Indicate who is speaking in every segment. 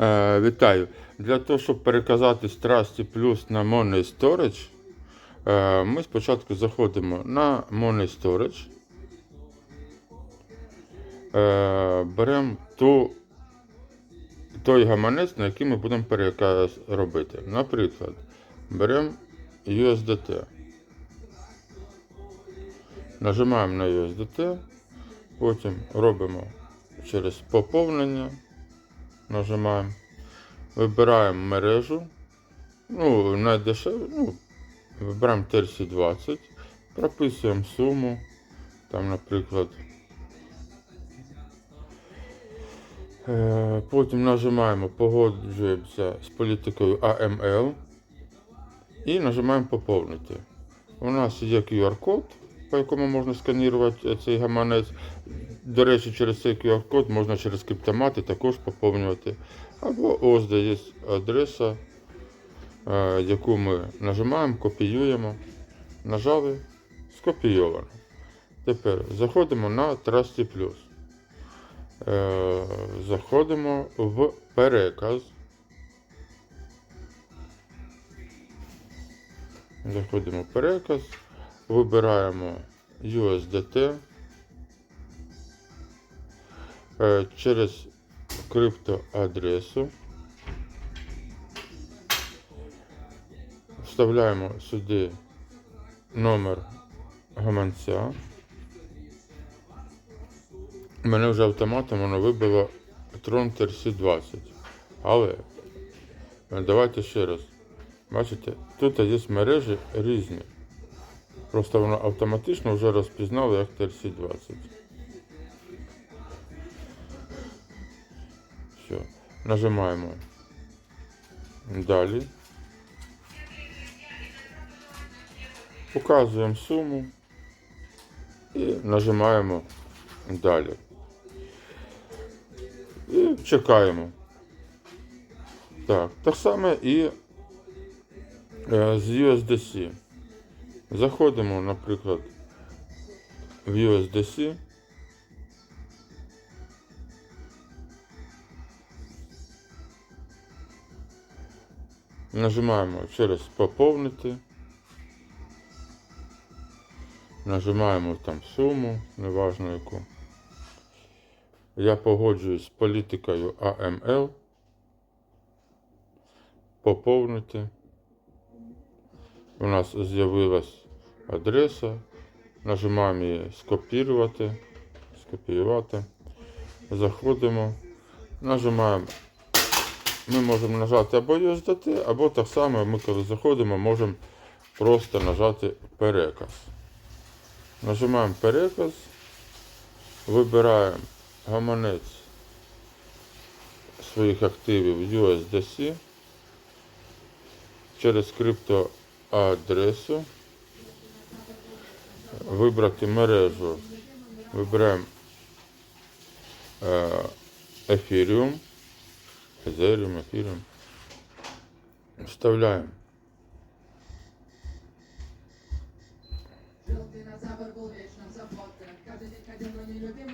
Speaker 1: Е, вітаю. Для того, щоб переказати Strasty Plus на Money Storage, е, ми спочатку заходимо на Money Storage. Е, беремо ту, той гаманець, на який ми будемо переказ робити. Наприклад, беремо USDT. Нажимаємо на USDT, потім робимо через поповнення. Нажимаємо. Вибираємо мережу. Ну, найдешевше, ну, вибираємо TRC20, прописуємо суму. Там, наприклад. Е, Потім нажимаємо погоджуємося з політикою AML і нажимаємо поповнити. У нас є QR-код, по якому можна сканувати е, цей гаманець. До речі, через цей QR-код можна через криптомати також поповнювати. Або ось де є адреса, е, яку ми нажимаємо, копіюємо. Нажали, скопійовано. Тепер заходимо на Trusty Plus. Е, Заходимо в переказ. Заходимо в переказ, вибираємо USDT. Е, через криптоадресу. Вставляємо сюди номер гаманця. Мене вже автоматом воно вибило Tron TRC20. Але давайте ще раз. Бачите, тут є мережі різні. Просто воно автоматично вже розпізнало як TRC20. Все. Нажимаємо далі. Показуємо суму і нажимаємо далі. І чекаємо. Так, так само і е, з USDC. Заходимо, наприклад, в USDC. Нажимаємо через поповнити. Нажимаємо там суму, неважно яку. Я погоджуюсь з політикою AML. Поповнити. У нас з'явилась адреса. Нажимаємо її скопірувати. Скопіювати. Заходимо. Нажимаємо ми можемо нажати або USDT, або так само ми коли заходимо, можемо просто нажати переказ. Нажимаємо переказ, вибираємо гаманець своїх активів USDC через криптоадресу. Вибрати мережу. Вибираємо е, Ethereum. Ethereum, Ethereum. Вставляємо.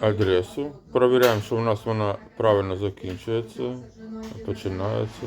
Speaker 1: Адресу. Провіряємо, що у нас вона правильно закінчується. Починається.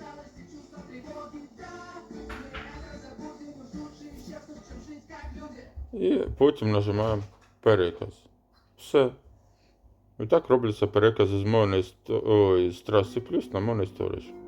Speaker 1: І потім нажимаємо переказ. Все. І так робляться перекази з з траси плюс на Money Storage.